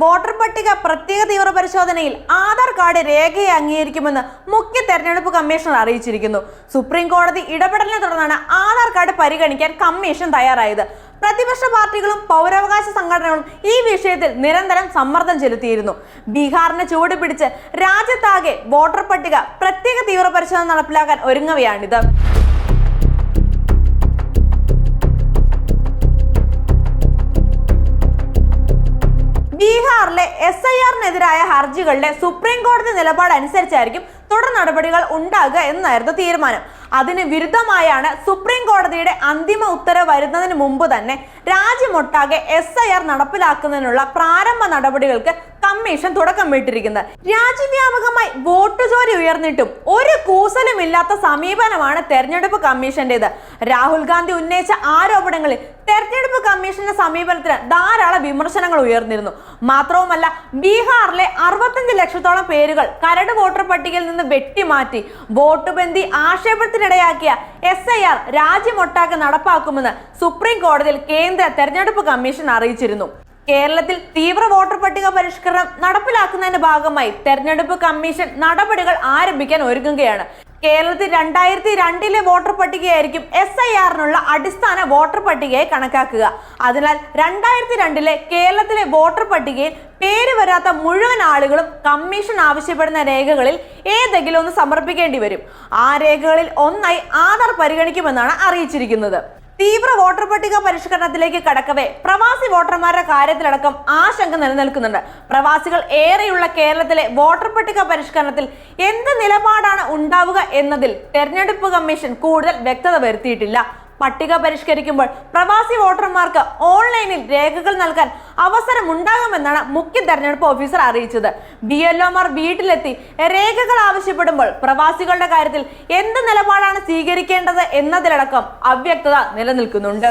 Voter പട്ടിക പ്രത്യേക തീവ്ര പരിശോധനയിൽ ആധാർ കാർഡ് രേഖയെ അംഗീകരിക്കുമെന്ന് മുഖ്യ തെരഞ്ഞെടുപ്പ് കമ്മീഷണർ അറിയിച്ചിരിക്കുന്നു. സുപ്രീം കോടതി ഇടപെടലിനെ തുടർന്നാണ് ആധാർ കാർഡ് പരിഗണിക്കാൻ കമ്മീഷൻ തയ്യാറായത്. പ്രതിപക്ഷ പാർട്ടികളും പൗരാവകാശ സംഘടനകളും ഈ വിഷയത്തിൽ നിരന്തരം സമ്മർദ്ദം ചെലുത്തിയിരുന്നു. ബീഹാറിനെ ചുവട് പിടിച്ച് രാജ്യത്താകെ വോട്ടർ പട്ടിക പ്രത്യേക തീവ്ര പരിശോധന നടപ്പിലാക്കാൻ ഒരുങ്ങവെയാണിത് ബീഹാറിലെ എസ് ഐ ആറിനെതിരായ ഹർജികളുടെ സുപ്രീം കോടതി നിലപാട് അനുസരിച്ചായിരിക്കും തുടർ നടപടികൾ ഉണ്ടാകുക എന്നായിരുന്നു തീരുമാനം. അതിന് വിരുദ്ധമായാണ് സുപ്രീം കോടതിയുടെ അന്തിമ ഉത്തരവ് വരുന്നതിന് മുമ്പ് തന്നെ രാജ്യമൊട്ടാകെ എസ് ഐ ആർ നടപ്പിലാക്കുന്നതിനുള്ള പ്രാരംഭ നടപടികൾക്ക് കമ്മീഷൻ തുടക്കം വിട്ടിരിക്കുന്നത്. രാജ്യവ്യാപകമായി വോട്ട് ചോരി ഉയർന്നിട്ടും ഒരു കൂസലുമില്ലാത്ത സമീപനമാണ് തെരഞ്ഞെടുപ്പ് കമ്മീഷന്റേത്. രാഹുൽ ഗാന്ധി ഉന്നയിച്ച ആരോപണങ്ങളിൽ തെരഞ്ഞെടുപ്പ് കമ്മീഷന്റെ സമീപനത്തിന് ധാരാളം വിമർശനങ്ങൾ ഉയർന്നിരുന്നു. മാത്രവുമല്ല ബീഹാറിലെ അറുപത്തഞ്ച് ലക്ഷത്തോളം പേരുകൾ കരട് വോട്ടർ പട്ടികയിൽ നിന്ന് വെട്ടിമാറ്റി വോട്ട് ബന്ധി ആക്ഷേപത്തിനിടയാക്കിയ എസ് ഐ ആർ രാജ്യമൊട്ടാകെ നടപ്പാക്കുമെന്ന് സുപ്രീം കോടതിയിൽ കേന്ദ്ര തെരഞ്ഞെടുപ്പ് കമ്മീഷൻ അറിയിച്ചിരുന്നു. കേരളത്തിൽ തീവ്ര വോട്ടർ പട്ടിക പരിഷ്കരണം നടപ്പിലാക്കുന്നതിന്റെ ഭാഗമായി തെരഞ്ഞെടുപ്പ് കമ്മീഷൻ നടപടികൾ ആരംഭിക്കാൻ ഒരുങ്ങുകയാണ്. കേരളത്തിൽ രണ്ടായിരത്തി രണ്ടിലെ വോട്ടർ പട്ടികയായിരിക്കും എസ് ഐ ആറിനുള്ള അടിസ്ഥാന വോട്ടർ പട്ടികയെ കണക്കാക്കുക. അതിനാൽ രണ്ടായിരത്തി രണ്ടിലെ കേരളത്തിലെ വോട്ടർ പട്ടികയിൽ പേര് വരാത്ത മുഴുവൻ ആളുകളും കമ്മീഷൻ ആവശ്യപ്പെടുന്ന രേഖകളിൽ ഏതെങ്കിലും ഒന്ന് സമർപ്പിക്കേണ്ടി വരും. ആ രേഖകളിൽ ഒന്നായി ആധാർ പരിഗണിക്കുമെന്നാണ് അറിയിച്ചിരിക്കുന്നത്. തീവ്ര വോട്ടർ പട്ടിക പരിഷ്കരണത്തിലേക്ക് കടക്കവേ. പ്രവാസി വോട്ടർമാരുടെ കാര്യത്തിലടക്കം ആശങ്ക നിലനിൽക്കുന്നുണ്ട്. പ്രവാസികൾ ഏറെയുള്ള കേരളത്തിലെ വോട്ടർ പട്ടിക പരിഷ്കരണത്തിൽ എന്ത് നിലപാടാണ് ഉണ്ടാവുക എന്നതിൽ തെരഞ്ഞെടുപ്പ് കമ്മീഷൻ കൂടുതൽ വ്യക്തത വരുത്തിയിട്ടില്ല. പട്ടിക പരിഷ്കരിക്കുമ്പോൾ പ്രവാസി വോട്ടർമാർക്ക് ഓൺലൈനിൽ രേഖകൾ നൽകാൻ അവസരമുണ്ടാകുമെന്നാണ് മുഖ്യ തെരഞ്ഞെടുപ്പ് ഓഫീസർ അറിയിച്ചത്. ബി എൽ ഒമാർ വീട്ടിലെത്തി രേഖകൾ ആവശ്യപ്പെടുമ്പോൾ പ്രവാസികളുടെ കാര്യത്തിൽ എന്ത് നിലപാടാണ് സ്വീകരിക്കേണ്ടത് എന്നതിലടക്കം അവ്യക്തത നിലനിൽക്കുന്നുണ്ട്.